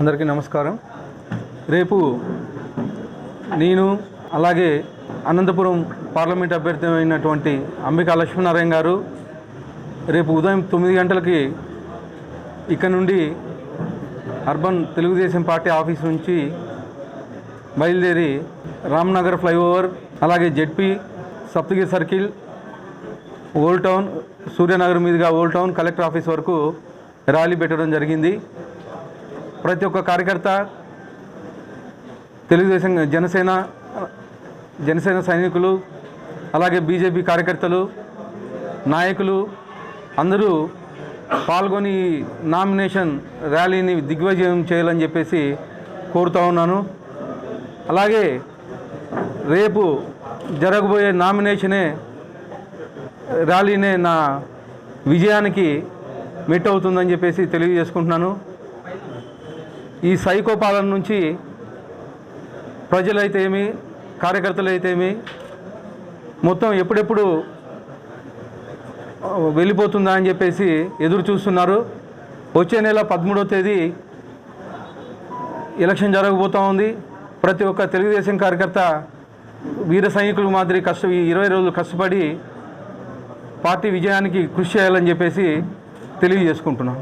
అందరికీ నమస్కారం. రేపు నేను అలాగే అనంతపురం పార్లమెంట్ అభ్యర్థి అయినటువంటి అంబికా లక్ష్మీనారాయణ గారు రేపు ఉదయం తొమ్మిది గంటలకి ఇక్కడ నుండి అర్బన్ తెలుగుదేశం పార్టీ ఆఫీస్ నుంచి బయలుదేరి రామ్నగర్ ఫ్లైఓవర్ అలాగే ZP Saptagiri circle old town Suryanagar మీదుగా ఓల్డ్ టౌన్ కలెక్టర్ ఆఫీస్ వరకు ర్యాలీ పెట్టడం జరిగింది. ప్రతి ఒక్క కార్యకర్త తెలుగుదేశం జనసేన జనసేన సైనికులు అలాగే బీజేపీ కార్యకర్తలు నాయకులు అందరూ పాల్గొని నామినేషన్ ర్యాలీని దిగ్విజయం చేయాలని చెప్పేసి కోరుతా ఉన్నాను. అలాగే రేపు జరగబోయే నామినేషనే ర్యాలీనే నా విజయానికి మెట్ అవుతుందని చెప్పేసి తెలియజేసుకుంటున్నాను. ఈ సైకో పాలన నుంచి ప్రజలైతేమి ఏమి కార్యకర్తలు మొత్తం ఎప్పుడెప్పుడు వెళ్ళిపోతుందా అని చెప్పేసి ఎదురు చూస్తున్నారు. వచ్చే నెల పదమూడవ తేదీ ఎలక్షన్ జరగబోతూ ఉంది. ప్రతి ఒక్క తెలుగుదేశం కార్యకర్త వీర సైనికులు మాదిరి కష్ట ఈ ఇరవై రోజులు కష్టపడి పార్టీ విజయానికి కృషి చేయాలని చెప్పేసి తెలియజేసుకుంటున్నాం